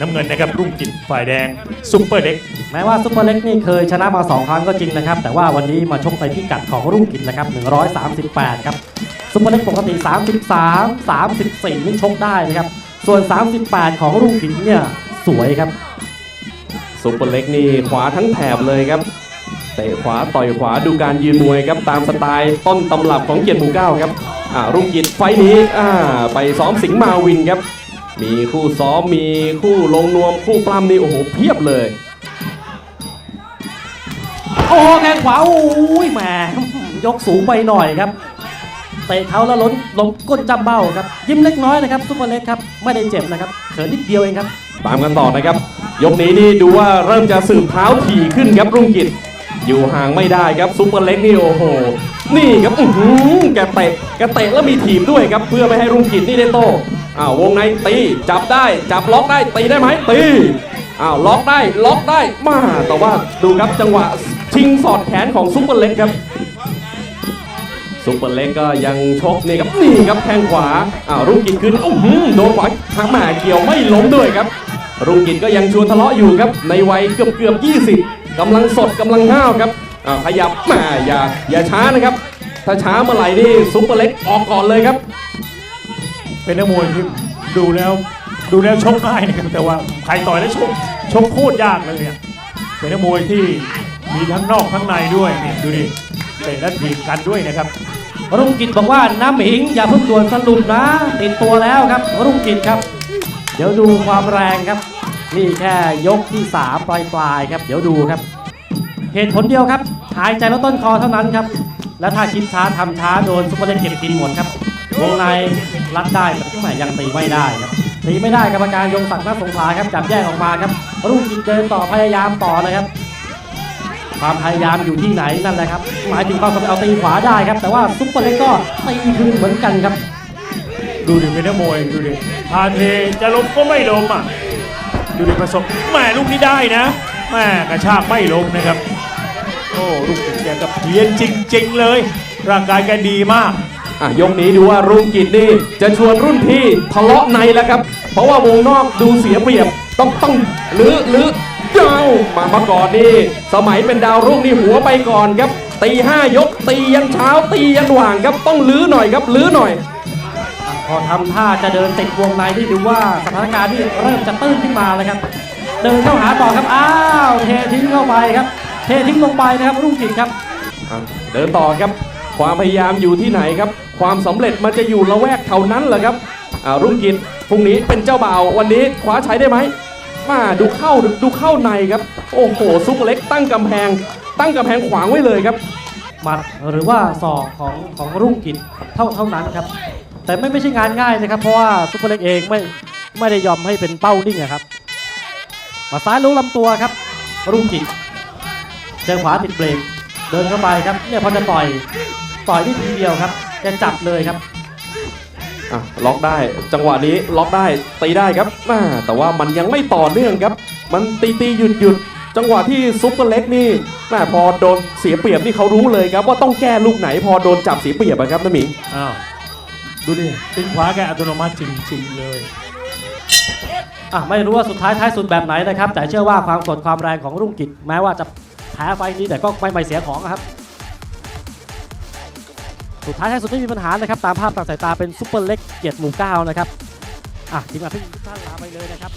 น้ำเงินนะครับรุ่งจิตฝ่ายแดงซุปเปอร์เล็ก แม้ว่าซุปเปอร์เล็กนี่เคยชนะมา 2 ครั้งก็จริงนะครับ แต่ว่าวันนี้มาชกในพิกัดของรุ่งกิจนะครับ 138 ครับซุปเปอร์เล็กปกติ 33 34 นี่ชกได้นะครับ ส่วน 38 ของรุ่งกิจเนี่ยสวยครับ ซุปเปอร์เล็กนี่ขวาทั้งแถบเลยครับเตะขวาต่อยขวาดูการยืนมวยครับตามสไตล์ต้นตำรับของเกียรติหมู่เก้าครับอ่ารุ่งกิจไฟล์นี้อ่าไปซ้อมสิงห์มาวินครับ มีคู่ซ้อมมีคู่ลงนวมคู่ปล้ำนี่โอ้โหเพียบเลย โอ้โหแข้งขวาโอ้ยแหมยกสูงไปหน่อยครับเตะเขาแล้วล้นลงก้นจำเบ้าครับ ยิ้มเล็กน้อยนะครับซุปเปอร์เล็กครับไม่ได้เจ็บนะครับเขินนิดเดียวเองครับ ตามกันต่อนะครับ ยกนี้นี่ดูว่าเริ่มจะสืบเท้าถี่ขึ้นครับรุ่งกิจอยู่ห่างไม่ได้ครับซุปเปอร์เล็กนี่โอ้โห นี่ครับอื้อหือแกเตะแกเตะแล้วมีถีบด้วยครับ เพื่อไม่ให้รุ่งกิจนี่ได้โตอ้าววงในตีจับได้จับล็อกได้ตีได้ไหมตีอ้าวล็อกได้ล็อกได้มาแต่ว่าดูครับจังหวะชิงสอดแขนของซุปเปอร์เล็กครับซุปเปอร์เล็กก็ยังชกนี่ครับนี่ครับแข้งขวาอ้าวรุ่งกิจขึ้นอื้อหือโดนขวาทางหม่เกี่ยวไม่ล้มด้วยครับ รุ่งกิจก็ยังชวนทะเลาะอยู่ครับในวัยเกือบเกือบ20กำลังสดกำลังห้าวครับ อ้าวขยับแหม่อย่าอย่าช้านะครับ ถ้าช้าเมื่อไหร่นี่ซุปเปอร์เล็กออกก่อนเลยครับ เป็นนักมวยที่ดูแล้วดูแล้วชกง่ายนะครับแต่ว่าใครต่อยแล้วชกชกโคตรยากเลยเนี่ยเป็นนักมวยที่มีทั้งนอกทั้งในด้วยเนี่ยดูดิเตะและถีบกันด้วยนะครับ รุ่งกิจบอกว่าน้ำหมิงอย่าเพิ่งด่วนสรุปนะ ติดตัวแล้วครับ รุ่งกิจครับ เดี๋ยวดูความแรงครับ นี่แค่ยกที่3ปลายปลายๆครับ เดี๋ยวดูครับ เหตุผลเดียวครับ หายใจแล้วต้นคอเท่านั้นครับ และถ้าคิดช้าทำช้าโดนซุปเปอร์เล็กเก็บกินหมดครับ วงในรัดได้แต่แหม่ยังตีไม่ได้ครับตีไม่ได้กรรมการยงศักดิ์นักสงขลาครับจับแยกออกมาครับรุ่งกิจเดินต่อพยายามต่อนะครับ ความพยายามอยู่ที่ไหนนั่นแหละครับ หมายถึงความสามารถเอาตีขวาได้ครับ แต่ว่าซุปเปอร์เล็กก็ตีคืนเหมือนกันครับ ดูดิเป็นนักมวยดูดิพาเทจะล้มก็ไม่ล้มอะดูดิประสบแหม่ลูกนี้ได้นะแหม่กระชากไม่ล้มนะครับ โอ้ลูกจิตแกกับเพียนจริง ๆ เลย ร่างกายแกดีมาก อะยกนี้ดูว่ารุ่งกิจนี่จะชวนรุ่นพี่ทะเลาะในแล้วครับ เพราะว่าวงนอกดูเสียเปรียบต้องต้องหรือหรือเจ้ามามาก่อนนี่สมัยเป็นดาวรุ่งนี่หัวไปก่อนครับ ตีห้ายกตียันเช้าตียันหว่างครับต้องลื้อหน่อยครับลื้อหน่อย พอทำท่าจะเดินติดวงในที่ดูว่าสถานการณ์ที่เริ่มจะตื้นขึ้นมาเลยครับ เดินเข้าหาต่อครับ อ้าว เททิ้งเข้าไปครับ เททิ้งลงไปนะครับรุ่งกิจครับอะเดินต่อครับ ความพยายามอยู่ที่ไหนครับ ความสำเร็จมันจะอยู่ละแวกเท่านั้นแหละครับอ่ารุ่งกิจพรุ่งนี้เป็นเจ้าบ่าววันนี้คว้าใช้ได้ไหมมาดูเข้าดูเข้าในครับ โอ้โหซุปเปอร์เล็กตั้งกำแพง ตั้งกำแพงขวางไว้เลยครับหมัดหรือว่าศอกของของรุ่งกิจเท่าเท่านั้นครับ แต่ไม่ไม่ใช่งานง่ายนะครับ เพราะว่าซุปเปอร์เล็กเองไม่ไม่ได้ยอมให้เป็นเป้านิ่งอะครับมาซ้ายลุกลำตัวครับ รุ่งกิจ เจอขวาติดเบรกเดินเข้าไปครับเนี่ยพอจะต่อยต่อยได้ทีเดียวครับแกจับเลยครับอะล็อกได้จังหวะนี้ล็อกได้ตีได้ครับอ่าแต่ว่ามันยังไม่ต่อเนื่องครับ มันตีตีหยุดหยุดจังหวะที่ซุปเปอร์เล็กนี่แม่พอโดนเสียเปรียบนี่เขารู้เลยครับ ว่าต้องแก้ลูกไหนพอโดนจับเสียเปรียบอะครับน้าหมิงอ้าวดูดิตีนขวาแกอัตโนมัติจริงๆเลยอะไม่รู้ว่าสุดท้ายท้ายสุดแบบไหนนะครับ แต่เชื่อว่าความสดความแรงของรุ่งกิจแม้ว่าจะ แพ้ไฟนี้แต่ก็ไม่ไม่เสียของครับ สุดท้ายท้ายสุดไม่มีปัญหานะครับ ตามภาพตามสายตาเป็นซุปเปอร์เล็กเกียรติหมู่เก้านะครับ อะทีมงานพี่ทุกท่านลาไปเลยนะครับ